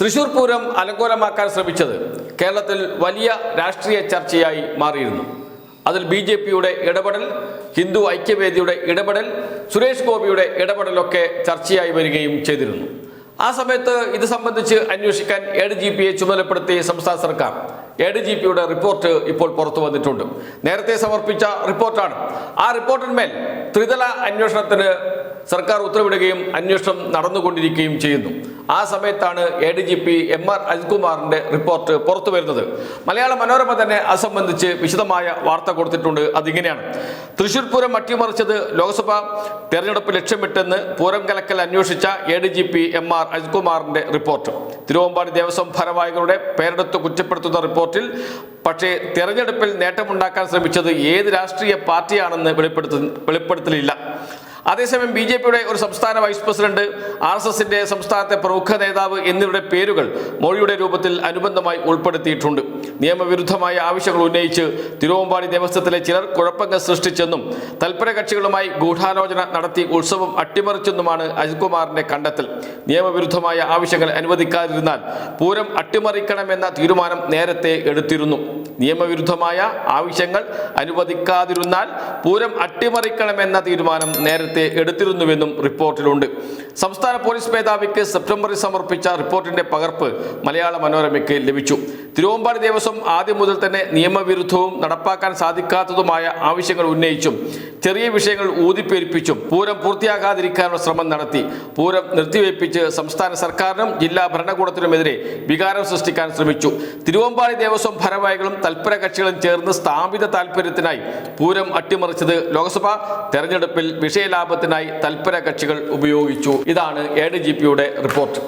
തൃശൂർ പൂരം അലങ്കോലമാക്കാൻ ശ്രമിച്ചത് കേരളത്തിൽ വലിയ രാഷ്ട്രീയ ചർച്ചയായി മാറിയിരുന്നു. അതിൽ ബി ജെ പിയുടെ ഇടപെടൽ ഹിന്ദു ഐക്യവേദിയുടെ ഇടപെടൽ സുരേഷ് ഗോപിയുടെ ഇടപെടലൊക്കെ ചർച്ചയായി വരികയും ചെയ്തിരുന്നു. ആ സമയത്ത് ഇത് സംബന്ധിച്ച് അന്വേഷിക്കാൻ എ ഡി ജി പിയെ ചുമതലപ്പെടുത്തി സംസ്ഥാന സർക്കാർ എ ഡി ജി പിയുടെ റിപ്പോർട്ട് ഇപ്പോൾ പുറത്തു വന്നിട്ടുണ്ട്. നേരത്തെ സമർപ്പിച്ച റിപ്പോർട്ടാണ്. ആ റിപ്പോർട്ടിന്മേൽ ത്രിതല അന്വേഷണത്തിന് സർക്കാർ ഉത്തരവിടുകയും അന്വേഷണം നടന്നുകൊണ്ടിരിക്കുകയും ചെയ്യുന്നു. ആ സമയത്താണ് A D G P M R അജിത്കുമാറിന്റെ report പുറത്തു വരുന്നത്. മലയാള മനോരമ തന്നെ അത് സംബന്ധിച്ച് വിശദമായ വാർത്ത കൊടുത്തിട്ടുണ്ട്. അതിങ്ങനെയാണ്. തൃശൂർ പൂരം അട്ടിമറിച്ചത് ലോക്സഭാ തെരഞ്ഞെടുപ്പ് ലക്ഷ്യമിട്ടെന്ന് പൂരം കലക്കൽ അന്വേഷിച്ച A D G P M R അജിത്കുമാറിന്റെ report. Thiruvambady Devaswom ഭാരവാഹികളുടെ പേരെടുത്ത് കുറ്റപ്പെടുത്തുന്ന റിപ്പോർട്ടിൽ പക്ഷേ തെരഞ്ഞെടുപ്പിൽ നേട്ടമുണ്ടാക്കാൻ ശ്രമിച്ചത് ഏത് രാഷ്ട്രീയ പാർട്ടിയാണെന്ന് വെളിപ്പെടുത്തു വെളിപ്പെടുത്തലില്ല. അതേസമയം ബി ജെ പിയുടെ ഒരു സംസ്ഥാന വൈസ് പ്രസിഡന്റ് ആർ എസ് എസിന്റെ സംസ്ഥാനത്തെ പ്രമുഖ നേതാവ് എന്നിവരുടെ പേരുകൾ മൊഴിയുടെ രൂപത്തിൽ അനുബന്ധമായി ഉൾപ്പെടുത്തിയിട്ടുണ്ട്. നിയമവിരുദ്ധമായ ആവശ്യങ്ങൾ ഉന്നയിച്ച് തിരുവമ്പാടി ദേവസ്വത്തിലെ ചിലർ കുഴപ്പങ്ങൾ സൃഷ്ടിച്ചെന്നും തൽപര കക്ഷികളുമായി ഗൂഢാലോചന നടത്തി ഉത്സവം അട്ടിമറിച്ചെന്നുമാണ് അജിത്കുമാറിന്റെ കണ്ടെത്തൽ. നിയമവിരുദ്ധമായ ആവശ്യങ്ങൾ അനുവദിക്കാതിരുന്നാൽ പൂരം അട്ടിമറിക്കണമെന്ന തീരുമാനം നേരത്തെ എടുത്തിരുന്നു. നിയമവിരുദ്ധമായ ആവശ്യങ്ങൾ അനുവദിക്കാതിരുന്നാൽ പൂരം അട്ടിമറിക്കണമെന്ന തീരുമാനം നേരത്തെ എടുത്തിരുന്നുവെന്നും റിപ്പോർട്ടിലുണ്ട്. സംസ്ഥാന പോലീസ് മേധാവിക്ക് സെപ്റ്റംബറിൽ സമർപ്പിച്ച റിപ്പോർട്ടിന്റെ പകർപ്പ് മലയാള മനോരമയ്ക്ക് ലഭിച്ചു. തിരുവമ്പാടി ദേവസ്വം ആദ്യം മുതൽ തന്നെ നിയമവിരുദ്ധവും നടപ്പാക്കാൻ സാധിക്കാത്തതുമായ ആവശ്യങ്ങൾ ഉന്നയിച്ചും ചെറിയ വിഷയങ്ങൾ ഊതിപ്പേരിപ്പിച്ചും പൂരം പൂർത്തിയാകാതിരിക്കാനുള്ള ശ്രമം നടത്തി. പൂരം നിർത്തിവെപ്പിച്ച് സംസ്ഥാന സർക്കാരിനും ജില്ലാ ഭരണകൂടത്തിനുമെതിരെ വികാരം സൃഷ്ടിക്കാൻ ശ്രമിച്ചു. തിരുവമ്പാടി ദേവസ്വം ഭാരവാഹികളും തൽപര കക്ഷികളും ചേർന്ന് സ്ഥാപിത താൽപര്യത്തിനായി പൂരം അട്ടിമറിച്ചത് ലോക്സഭാ. തെരഞ്ഞെടുപ്പിൽ വിഷയലാഭത്തിനായി തൽപര കക്ഷികൾ ഉപയോഗിച്ചു. ഇതാണ് എ ഡി ജി പിയുടെ റിപ്പോർട്ട്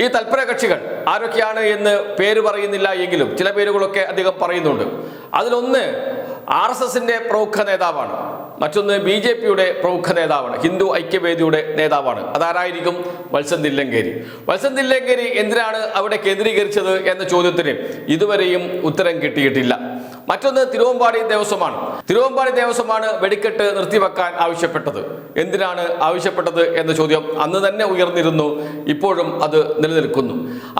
ഈ തൽപര കക്ഷികൾ ആരൊക്കെയാണ് എന്ന് പേര് പറയുന്നില്ല എങ്കിലും ചില പേരുകളൊക്കെ അദ്ദേഹം പറയുന്നുണ്ട്. അതിലൊന്ന് ആർ എസ് എസിന്റെ പ്രമുഖ നേതാവാണ്. മറ്റൊന്ന് ബി ജെ പിയുടെ പ്രമുഖ നേതാവാണ്. ഹിന്ദു ഐക്യവേദിയുടെ നേതാവാണ്. അതാരായിരിക്കും? വത്സൻ തില്ലങ്കേരി. വത്സൻ തില്ലങ്കേരി എന്തിനാണ് അവിടെ കേന്ദ്രീകരിച്ചത് എന്ന ചോദ്യത്തിന് ഇതുവരെയും ഉത്തരം കിട്ടിയിട്ടില്ല. മറ്റൊന്ന് തിരുവമ്പാടി ദേവസ്വമാണ്. തിരുവമ്പാടി ദേവസ്വമാണ് വെടിക്കെട്ട് നിർത്തിവെക്കാൻ ആവശ്യപ്പെട്ടത്. എന്തിനാണ് ആവശ്യപ്പെട്ടത് എന്ന ചോദ്യം അന്ന് തന്നെ ഉയർന്നിരുന്നു. ഇപ്പോഴും അത് നിലനിൽക്കുന്നു.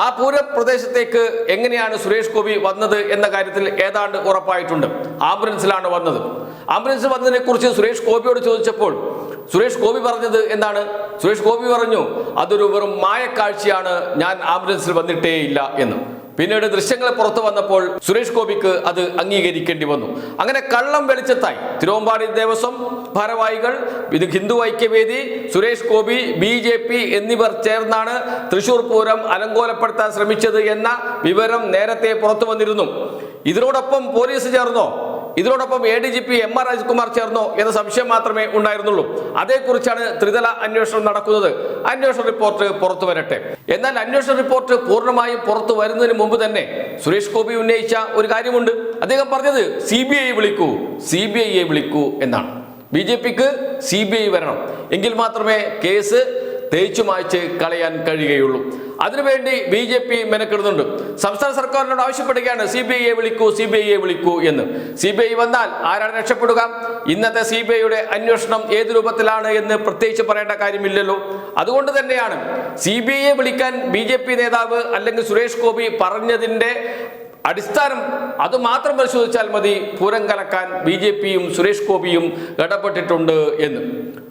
ആ പൂരപ്രദേശത്തേക്ക് എങ്ങനെയാണ് സുരേഷ് ഗോപി വന്നത് എന്ന കാര്യത്തിൽ ഏതാണ്ട് ഉറപ്പായിട്ടുണ്ട്. ആംബുലൻസിലാണ് വന്നത്. ആംബുലൻസിൽ വന്നതിനെ കുറിച്ച് സുരേഷ് ഗോപിയോട് ചോദിച്ചപ്പോൾ സുരേഷ് ഗോപി പറഞ്ഞത് എന്താണ്? സുരേഷ് ഗോപി പറഞ്ഞു അതൊരു വെറും മായക്കാഴ്ചയാണ്. ഞാൻ ആംബുലൻസിൽ വന്നിട്ടേ ഇല്ല എന്ന്. പിന്നീട് ദൃശ്യങ്ങൾ പുറത്തു വന്നപ്പോൾ സുരേഷ് ഗോപിക്ക് അത് അംഗീകരിക്കേണ്ടി വന്നു. അങ്ങനെ കള്ളം വെളിച്ചത്തായി. തിരുവമ്പാടി ദേവസ്വം ഭാരവാഹികൾ ഇത് Hindu Aikyavedi Suresh Gopi B J P എന്നിവർ ചേർന്നാണ് തൃശൂർ പൂരം അലങ്കോലപ്പെടുത്താൻ ശ്രമിച്ചത് എന്ന വിവരം നേരത്തെ പുറത്തു വന്നിരുന്നു. ഇതിനോടൊപ്പം പോലീസ് ചേർന്നോ? ഇതിനോടൊപ്പം A D G P M R Rajkumar ചേർന്നോ എന്ന സംശയം മാത്രമേ ഉണ്ടായിരുന്നുള്ളൂ. അതേക്കുറിച്ചാണ് ത്രിതല അന്വേഷണം നടക്കുന്നത്. അന്വേഷണ റിപ്പോർട്ട് പുറത്തു വരട്ടെ. എന്നാൽ അന്വേഷണ റിപ്പോർട്ട് പൂർണമായും പുറത്തു വരുന്നതിന് മുമ്പ് തന്നെ സുരേഷ് ഗോപി ഉന്നയിച്ച ഒരു കാര്യമുണ്ട്. അദ്ദേഹം പറഞ്ഞത് സി ബി ഐ വിളിക്കൂ സി ബി ഐയെ വിളിക്കൂ എന്നാണ്. ബി ജെ പിക്ക് സി ബി ഐ വരണം. എങ്കിൽ മാത്രമേ കേസ് തേച്ചു മായ്ച്ച് കളയാൻ കഴിയുകയുള്ളൂ. അതിനുവേണ്ടി ബി ജെ പി മെനക്കെടുന്നുണ്ട്. സംസ്ഥാന സർക്കാരിനോട് ആവശ്യപ്പെടുകയാണ് സി ബി ഐയെ വിളിക്കൂ സി ബി ഐയെ വിളിക്കൂ എന്ന്. സി ബി ഐ വന്നാൽ ആരാണ് രക്ഷപ്പെടുക? ഇന്നത്തെ സി ബി ഐയുടെ അന്വേഷണം ഏത് രൂപത്തിലാണ് എന്ന് പ്രത്യേകിച്ച് പറയേണ്ട കാര്യമില്ലല്ലോ. അതുകൊണ്ട് തന്നെയാണ് സി ബി ഐയെ വിളിക്കാൻ ബി ജെ പി നേതാവ് അല്ലെങ്കിൽ സുരേഷ് ഗോപി പറഞ്ഞതിന്റെ അടിസ്ഥാനം അത് മാത്രം പരിശോധിച്ചാൽ മതി. പൂരം കലക്കാൻ ബി ജെ പിയും സുരേഷ് ഗോപിയും ഇടപെട്ടിട്ടുണ്ട് എന്ന്.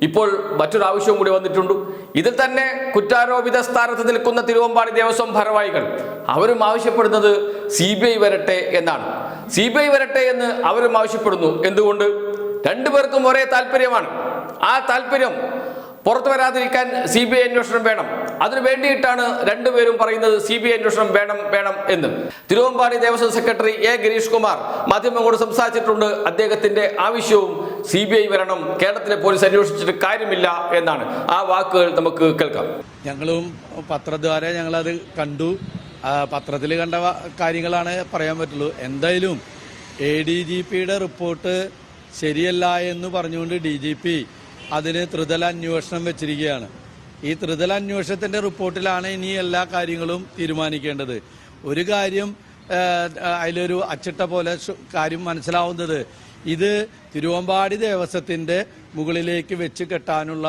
ഇപ്പോൾ മറ്റൊരാവശ്യവും കൂടി വന്നിട്ടുണ്ട്. ഇതിൽ തന്നെ കുറ്റാരോപിത സ്ഥാനത്ത് നിൽക്കുന്ന തിരുവമ്പാടി ദേവസ്വം ഭാരവാഹികൾ അവരും ആവശ്യപ്പെടുന്നത് സി ബി ഐ വരട്ടെ എന്നാണ്. സി ബി ഐ വരട്ടെ എന്ന് അവരും ആവശ്യപ്പെടുന്നു. എന്തുകൊണ്ട്? രണ്ടുപേർക്കും ഒരേ താല്പര്യമാണ്. ആ താല്പര്യം പുറത്തു വരാതിരിക്കാൻ സി ബി ഐ അന്വേഷണം വേണം. അതിനു വേണ്ടിയിട്ടാണ് രണ്ടുപേരും പറയുന്നത് സി ബി ഐ അന്വേഷണം വേണം വേണം എന്ന്. തിരുവമ്പാടി ദേവസ്വം സെക്രട്ടറി എ ഗിരീഷ് കുമാർ മാധ്യമങ്ങളോട് സംസാരിച്ചിട്ടുണ്ട്. അദ്ദേഹത്തിന്റെ ആവശ്യവും സി ബി ഐ വരണം കേരളത്തിലെ പോലീസ് അന്വേഷിച്ചിട്ട് കാര്യമില്ല എന്നാണ്. ആ വാക്കുകൾ നമുക്ക് കേൾക്കാം. ഞങ്ങളും പത്രദ്വാര ഞങ്ങളത് കണ്ടു. പത്രത്തിൽ കണ്ട കാര്യങ്ങളാണ് പറയാൻ പറ്റുള്ളൂ. എന്തായാലും എ ഡി ജി പിയുടെ റിപ്പോർട്ട് ശരിയല്ല എന്ന് പറഞ്ഞുകൊണ്ട് ഡി ജി പി അതിന് ത്രിതല അന്വേഷണം വെച്ചിരിക്കുകയാണ്. ഈ ത്രിതല അന്വേഷണത്തിന്റെ റിപ്പോർട്ടിലാണ് ഇനി എല്ലാ കാര്യങ്ങളും തീരുമാനിക്കേണ്ടത്. ഒരു കാര്യം അതിലൊരു അച്ചിട്ട പോലെ കാര്യം മനസ്സിലാവുന്നത്. ഇത് തിരുവമ്പാടി ദേവസ്വത്തിന്റെ മുകളിലേക്ക് വെച്ച് കെട്ടാനുള്ള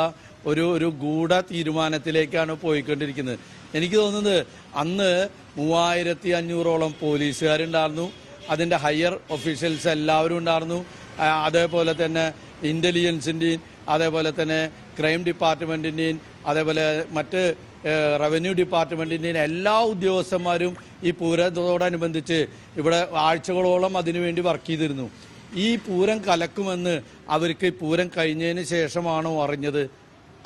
ഒരു ഒരു ഗൂഢ തീരുമാനത്തിലേക്കാണ് പോയിക്കൊണ്ടിരിക്കുന്നത്. എനിക്ക് തോന്നുന്നത് അന്ന് മൂവായിരത്തി അഞ്ഞൂറോളം പോലീസുകാരുണ്ടായിരുന്നു. അതിന്റെ ഹയർ ഒഫീഷ്യൽസ് എല്ലാവരും ഉണ്ടായിരുന്നു. അതേപോലെ തന്നെ ഇന്റലിജൻസിന്റെയും അതേപോലെ തന്നെ ക്രൈം ഡിപ്പാർട്ട്മെന്റിന്റെയും അതേപോലെ മറ്റ് റവന്യൂ ഡിപ്പാർട്ട്മെന്റിന്റെ എല്ലാ ഉദ്യോഗസ്ഥന്മാരും ഈ പൂരത്തോടനുബന്ധിച്ച് ഇവിടെ ആഴ്ചകളോളം അതിനുവേണ്ടി വർക്ക് ചെയ്തിരുന്നു. ഈ പൂരം കലക്കുമെന്ന് അവർക്ക് പൂരം കഴിഞ്ഞതിന് ശേഷമാണോ അറിഞ്ഞത്?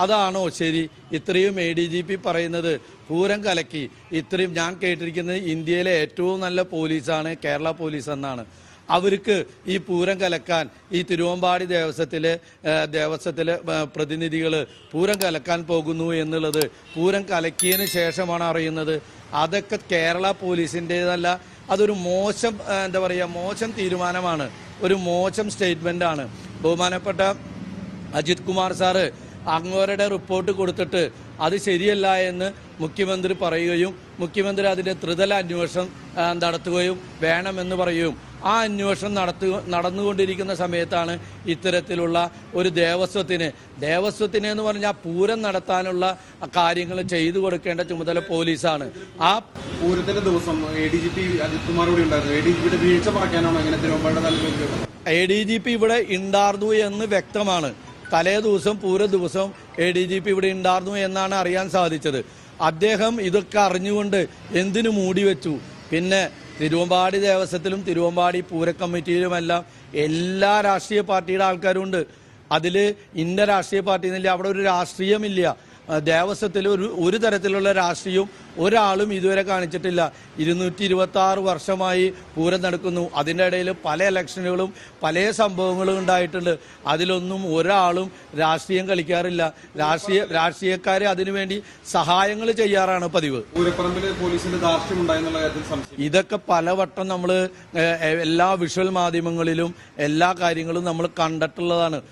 അതാണോ ശരി? ഇത്രയും എ ഡി ജി പി പറയുന്നത് പൂരം കലക്കി. ഇത്രയും ഞാൻ കേട്ടിരിക്കുന്നത് ഇന്ത്യയിലെ ഏറ്റവും നല്ല പോലീസാണ് കേരള പോലീസ് എന്നാണ്. അവർക്ക് ഈ പൂരം കലക്കാൻ ഈ തിരുവമ്പാടി ദേവസ്വത്തിലെ ദേവസ്വത്തിലെ പ്രതിനിധികൾ പൂരം കലക്കാൻ പോകുന്നു എന്നുള്ളത് പൂരം കലക്കിയതിന് ശേഷമാണ് അറിയുന്നത്. അതൊക്കെ കേരള പോലീസിന്റെതല്ല അതൊരു മോശം എന്താ പറയുക മോശം തീരുമാനമാണ്. ഒരു മോശം സ്റ്റേറ്റ്മെന്റ് ആണ് ബഹുമാനപ്പെട്ട അജിത് കുമാർ സാറ് അങ്ങോരുടെ റിപ്പോർട്ട് കൊടുത്തിട്ട് അത് ശരിയല്ല എന്ന് മുഖ്യമന്ത്രി പറയുകയും മുഖ്യമന്ത്രി അതിന്റെ ത്രിതല അന്വേഷണം നടത്തുകയും വേണമെന്ന് പറയുകയും ആ അന്വേഷണം നടത്തു നടന്നുകൊണ്ടിരിക്കുന്ന സമയത്താണ് ഇത്തരത്തിലുള്ള ഒരു ദേവസ്വത്തിന് ദേവസ്വത്തിന് എന്ന് പറഞ്ഞാൽ പൂരം നടത്താനുള്ള കാര്യങ്ങൾ ചെയ്തു കൊടുക്കേണ്ട ചുമതല പോലീസാണ്. ആ പൂരത്തിന്റെ ദിവസം A D G P Ajith Kumar കൂടി ഉണ്ടായിരുന്നു എ ഡി ജി പിയുടെ വീഴ്ച പറയാനാണോ ഇങ്ങനെ Thiruvambady A D G P ഇവിടെ ഉണ്ടായിരുന്നു എന്ന് വ്യക്തമാണ്. തലേ ദിവസം പൂര ദിവസം എ ഡി ജി പി ഇവിടെ ഉണ്ടായിരുന്നു എന്നാണ് അറിയാൻ സാധിച്ചത്. അദ്ദേഹം ഇതൊക്കെ അറിഞ്ഞുകൊണ്ട് എന്തിനു മൂടി വെച്ചു? പിന്നെ തിരുവമ്പാടി ദേവസ്വത്തിലും തിരുവമ്പാടി പൂര കമ്മിറ്റിയിലുമെല്ലാം എല്ലാ രാഷ്ട്രീയ പാർട്ടിയുടെ ആൾക്കാരും ഉണ്ട് അതിൽ ഇന്ന രാഷ്ട്രീയ പാർട്ടി എന്നില്ല അവിടെ ഒരു രാഷ്ട്രീയമില്ല. ദേവസ്വത്തിൽ ഒരു ഒരു തരത്തിലുള്ള രാഷ്ട്രീയവും ഒരാളും ഇതുവരെ കാണിച്ചിട്ടില്ല. ഇരുന്നൂറ്റി ഇരുപത്തി ആറ് വർഷമായി പൂരം നടക്കുന്നു. അതിന്റെ ഇടയിൽ പല ഇലക്ഷനുകളും പല സംഭവങ്ങളും ഉണ്ടായിട്ടുണ്ട്. അതിലൊന്നും ഒരാളും രാഷ്ട്രീയം കളിക്കാറില്ല. രാഷ്ട്രീയ രാഷ്ട്രീയക്കാരെ അതിനുവേണ്ടി സഹായങ്ങൾ ചെയ്യാറാണ് പതിവ്. ഇതൊക്കെ പലവട്ടം നമ്മൾ എല്ലാ വിഷ്വൽ മാധ്യമങ്ങളിലും എല്ലാ കാര്യങ്ങളും നമ്മൾ കണ്ടിട്ടുള്ളതാണ്.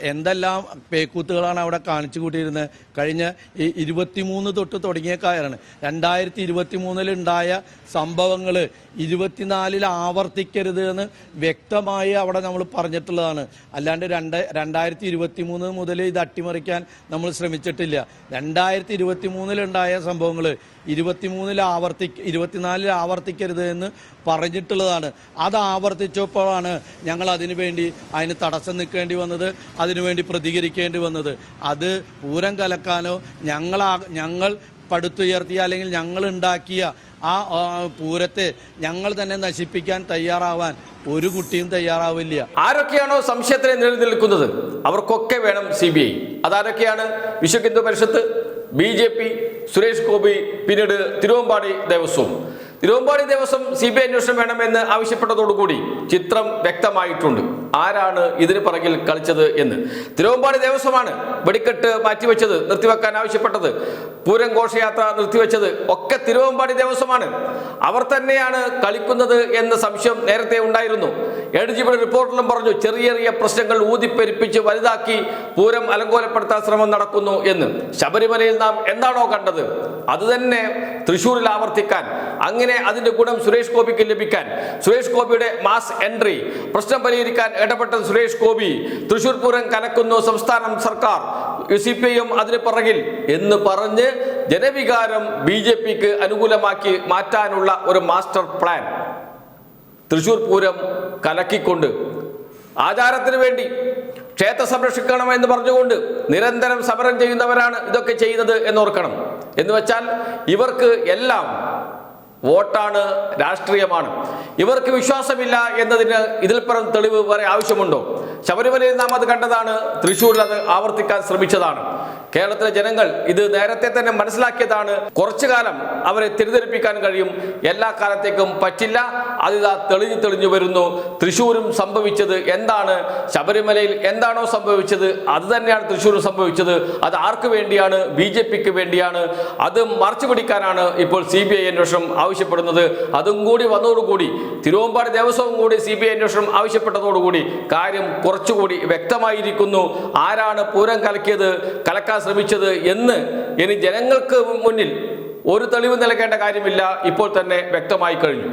എന്തെല്ലാം പേക്കൂത്തുകളാണ് അവിടെ കാണിച്ചു കൂട്ടിയിരുന്നത്? കഴിഞ്ഞ ഇരുപത്തിമൂന്ന് തൊട്ട് തുടങ്ങിയ കാര്യമാണ് രണ്ടായിരത്തി ഇരുപത്തി മൂന്നിലുണ്ടായ സംഭവങ്ങൾ ഇരുപത്തിനാലിൽ ആവർത്തിക്കരുത് എന്ന് വ്യക്തമായി അവിടെ നമ്മൾ പറഞ്ഞിട്ടുള്ളതാണ്. അല്ലാണ്ട് രണ്ട് രണ്ടായിരത്തി ഇരുപത്തി മൂന്ന് മുതൽ ഇത് അട്ടിമറിക്കാൻ നമ്മൾ ശ്രമിച്ചിട്ടില്ല. രണ്ടായിരത്തി ഇരുപത്തി മൂന്നിലുണ്ടായ സംഭവങ്ങൾ ഇരുപത്തിമൂന്നിൽ ആവർത്തി ഇരുപത്തിനാലിൽ ആവർത്തിക്കരുത് എന്ന് പറഞ്ഞിട്ടുള്ളതാണ്. അത് ആവർത്തിച്ചപ്പോഴാണ് ഞങ്ങൾ അതിനു വേണ്ടി അതിന് തടസ്സം നിൽക്കേണ്ടി വന്നത്. അതിനുവേണ്ടി പ്രതികരിക്കേണ്ടി വന്നത്. അത് പൂരം കലക്കാനോ ഞങ്ങളാ ഞങ്ങൾ പടുത്തുയർത്തിയ അല്ലെങ്കിൽ ഞങ്ങൾ ഉണ്ടാക്കിയ ആ പൂരത്തെ ഞങ്ങൾ തന്നെ നശിപ്പിക്കാൻ തയ്യാറാവാൻ ഒരു കുട്ടിയും തയ്യാറാവില്ല. ആരൊക്കെയാണോ സംശയത്തിനെ നിലനിൽക്കുന്നത്? അവർക്കൊക്കെ വേണം C B I അതാരൊക്കെയാണ്? Vishwa Hindu Parishad B J P Suresh Gopi പിന്നീട് Thiruvambady Devaswom. Thiruvambady Devaswom C B I അന്വേഷണം വേണമെന്ന് ആവശ്യപ്പെട്ടതോടുകൂടി ചിത്രം വ്യക്തമായിട്ടുണ്ട്. ആരാണ് ഇതിന് പിറകിൽ കളിച്ചത് എന്ന്. തിരുവമ്പാടി ദേവസ്വമാണ് വെടിക്കെട്ട് മാറ്റിവെച്ചത് നിർത്തിവെക്കാൻ ആവശ്യപ്പെട്ടത്. പൂരം ഘോഷയാത്ര നിർത്തിവെച്ചത് ഒക്കെ തിരുവമ്പാടി ദേവസ്വമാണ്. അവർ തന്നെയാണ് കളിക്കുന്നത് എന്ന സംശയം നേരത്തെ ഉണ്ടായിരുന്നു. എഡിജിബിൾ റിപ്പോർട്ടിലും പറഞ്ഞു ചെറിയ ചെറിയ പ്രശ്നങ്ങൾ ഊതിപ്പെരിപ്പിച്ച് വലുതാക്കി പൂരം അലങ്കോലപ്പെടുത്താൻ ശ്രമം നടക്കുന്നു എന്ന്. ശബരിമലയിൽ നാം എന്താണോ കണ്ടത് അത് തന്നെ തൃശ്ശൂരിൽ ആവർത്തിക്കാൻ. അങ്ങനെ അതിന്റെ ഗുണം സുരേഷ് ഗോപിക്ക് ലഭിക്കാൻ. സുരേഷ് ഗോപിയുടെ മാസ് എൻട്രി. പ്രശ്നം പരിഹരിക്കാൻ ഇടപെട്ട സുരേഷ് ഗോപി തൃശൂർ പൂരം കലക്കുന്നു സംസ്ഥാനം സർക്കാർ. സി പി ഐ അതിന് പിറകിൽ. എന്ന് പറഞ്ഞ് ജനവികാരം ബി ജെ പിക്ക് അനുകൂലമാക്കി മാറ്റാനുള്ള ഒരു മാസ്റ്റർ പ്ലാൻ. തൃശൂർ പൂരം കലക്കിക്കൊണ്ട്. ആചാരത്തിന് വേണ്ടി ക്ഷേത്ര സംരക്ഷിക്കണം എന്ന് പറഞ്ഞുകൊണ്ട് നിരന്തരം സമരം ചെയ്യുന്നവരാണ് ഇതൊക്കെ ചെയ്യുന്നത് എന്നോർക്കണം. എന്ന് വെച്ചാൽ ഇവർക്ക് എല്ലാം വോട്ടാണ് രാഷ്ട്രീയമാണ്. ഇവർക്ക് വിശ്വാസമില്ല എന്നതിന് ഇതിൽ പരം തെളിവ് വരെ ആവശ്യമുണ്ടോ? ശബരിമലയിൽ നാം അത് കണ്ടതാണ്. തൃശ്ശൂരിൽ അത് ആവർത്തിക്കാൻ ശ്രമിച്ചതാണ്. കേരളത്തിലെ ജനങ്ങൾ ഇത് നേരത്തെ തന്നെ മനസ്സിലാക്കിയതാണ്. കുറച്ചു കാലം അവരെ തിരിതെറിപ്പിക്കാൻ കഴിയും. എല്ലാ കാലത്തേക്കും പറ്റില്ല. അതിതാ തെളിഞ്ഞു തെളിഞ്ഞു വരുന്നു. തൃശ്ശൂരും സംഭവിച്ചത് എന്താണ്? ശബരിമലയിൽ എന്താണോ സംഭവിച്ചത്? അത് തന്നെയാണ് തൃശ്ശൂരും സംഭവിച്ചത്. അത് ആർക്ക് വേണ്ടിയാണ്? ബി ജെ പിക്ക് വേണ്ടിയാണ്. അത് മറച്ചു പിടിക്കാനാണ് ഇപ്പോൾ സി ബി ഐ അന്വേഷണം ആവശ്യപ്പെടുന്നത്. അതും കൂടി വന്നതോടുകൂടി തിരുവമ്പാട് ദേവസ്വം കൂടി സി ബി ഐ അന്വേഷണം ആവശ്യപ്പെട്ടതോടുകൂടി കാര്യം കുറച്ചുകൂടി വ്യക്തമായിരിക്കുന്നു. ആരാണ് പൂരം കലക്കിയത്? കലക്കാൻ ശ്രമിച്ചത് എന്ന് ഇനി ജനങ്ങൾക്ക് മുന്നിൽ ഒരു തെളിവ് നൽകേണ്ട കാര്യമില്ല. ഇപ്പോൾ തന്നെ വ്യക്തമായി കഴിഞ്ഞു.